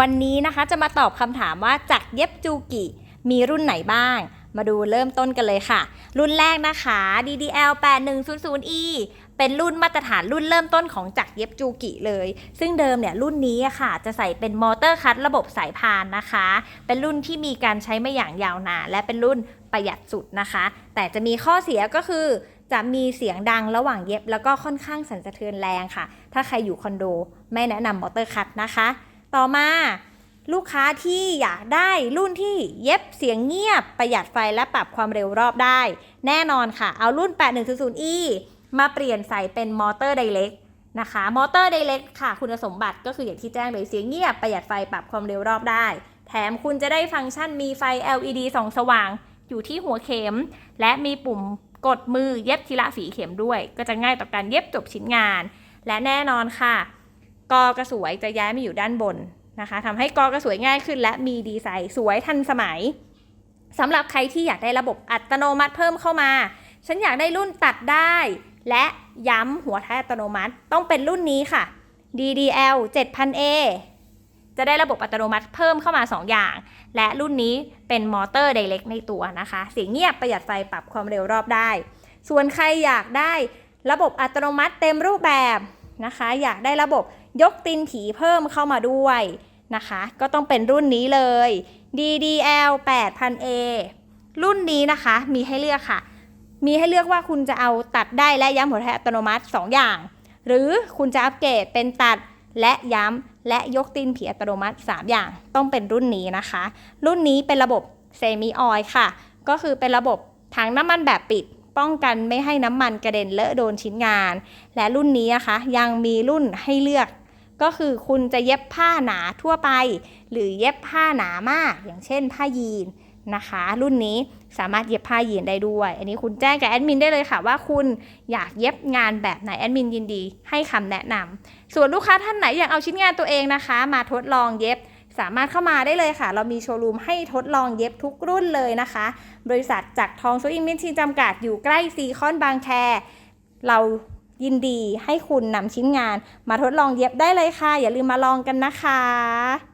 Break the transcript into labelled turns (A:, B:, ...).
A: วันนี้นะคะจะมาตอบคำถามว่าจากเย็บจูกิมีรุ่นไหนบ้าง มาดูเริ่มต้นกันเลยค่ะ รุ่นแรกนะคะ DDL 8100E เป็นรุ่นมาตรฐานรุ่นเริ่มต้นของจักรเย็บจูกิเลย ซึ่งเดิมเนี่ยรุ่นนี้ค่ะ จะใส่เป็นมอเตอร์คัตระบบสายพานนะคะ เป็นรุ่นที่มีการใช้มาอย่างยาวนานและเป็นรุ่นประหยัดสุดนะคะ แต่จะมีข้อเสียก็คือจะมีเสียงดังระหว่างเย็บ แล้วก็ค่อนข้างสั่นสะเทือนแรงค่ะ ถ้าใครอยู่คอนโดไม่แนะนำมอเตอร์คัตนะคะ ต่อมาลูกค้าที่อยากได้รุ่นที่เย็บเสียงเงียบประหยัดไฟและปรับความเร็วรอบได้ แน่นอนค่ะ เอารุ่น 8100E มาเปลี่ยนใส่เป็นมอเตอร์ไดเ c กนะคะมอเตอร์ไดเ c กค่ะ คุณสมบัติก็คืออย่างที่แจ้งเลยเสียงเงียบประหยัดไฟปรับความเร็วรอบได้ แถมคุณจะได้ฟังก์ชันมีไฟ LED ส่องสว่าง อยู่ที่หัวเข็ม และมีปุ่มกดมือเย็บทีละสีเข็มด้วย ก็จะง่ายต่อการเย็บจบชิ้นงาน และแน่นอนค่ะ กอกระสวยจะย้ายมาอยู่ด้านบนนะคะทำให้กอกระสวยง่ายขึ้น และมีดีไซน์สวยทันสมัยสำหรับใครที่อยากได้ระบบอัตโนมัติเพิ่มเข้ามา ฉันอยากได้รุ่นตัดได้ และย้ำหัวท้ายอัตโนมัติต้องเป็นรุ่นนี้ค่ะ DDL 7000A จะได้ระบบอัตโนมัติเพิ่มเข้ามา 2 อย่าง และรุ่นนี้เป็นมอเตอร์ไดเ c กในตัวนะคะ เสียงเงียบประหยัดไฟปรับความเร็วรอบได้ ส่วนใครอยากได้ระบบอัตโนมัติเต็มรูปแบบนะคะ อยากได้ระบบ ยกตีนผีเพิ่มเข้ามาด้วยนะคะ ก็ต้องเป็นรุ่นนี้เลย DDL 8000A รุ่นนี้นะคะมีให้เลือกค่ะ มีให้เลือกว่าคุณจะเอาตัดได้และย้ำหัวแทอัตโนมัติ 2 อย่าง หรือคุณจะอัปเกรดเป็นตัดและย้ำและยกตีนผีอัตโนมัติ 3 อย่างต้องเป็นรุ่นนี้นะคะ รุ่นนี้เป็นระบบเซมิออยค่ะ ก็คือเป็นระบบถังน้ำมันแบบปิด ป้องกันไม่ให้น้ำมันกระเด็นเลอะโดนชิ้นงาน และรุ่นนี้นะคะยังมีรุ่นให้เลือก ก็คือคุณจะเย็บผ้าหนาทั่วไป หรือเย็บผ้าหนามาก อย่างเช่นผ้ายีนนะคะ รุ่นนี้สามารถเย็บผ้ายีนได้ด้วย อันนี้คุณแจ้งกับแอดมินได้เลยค่ะว่าคุณอยากเย็บงานแบบไหนแอดมินยินดีให้คำแนะนำส่วนลูกค้าท่านไหนอยากเอาชิ้นงานตัวเองนะคะ มาทดลองเย็บสามารถเข้ามาได้เลยค่ะ เรามีโชว์รูมให้ทดลองเย็บทุกรุ่นเลยนะคะ บริษัทจากทองโซอิงมินชินจำกัดอยู่ใกล้ซีคอนบางแค เรา ยินดีให้คุณนำชิ้นงานมาทดลองเย็บได้เลยค่ะ อย่าลืมมาลองกันนะคะ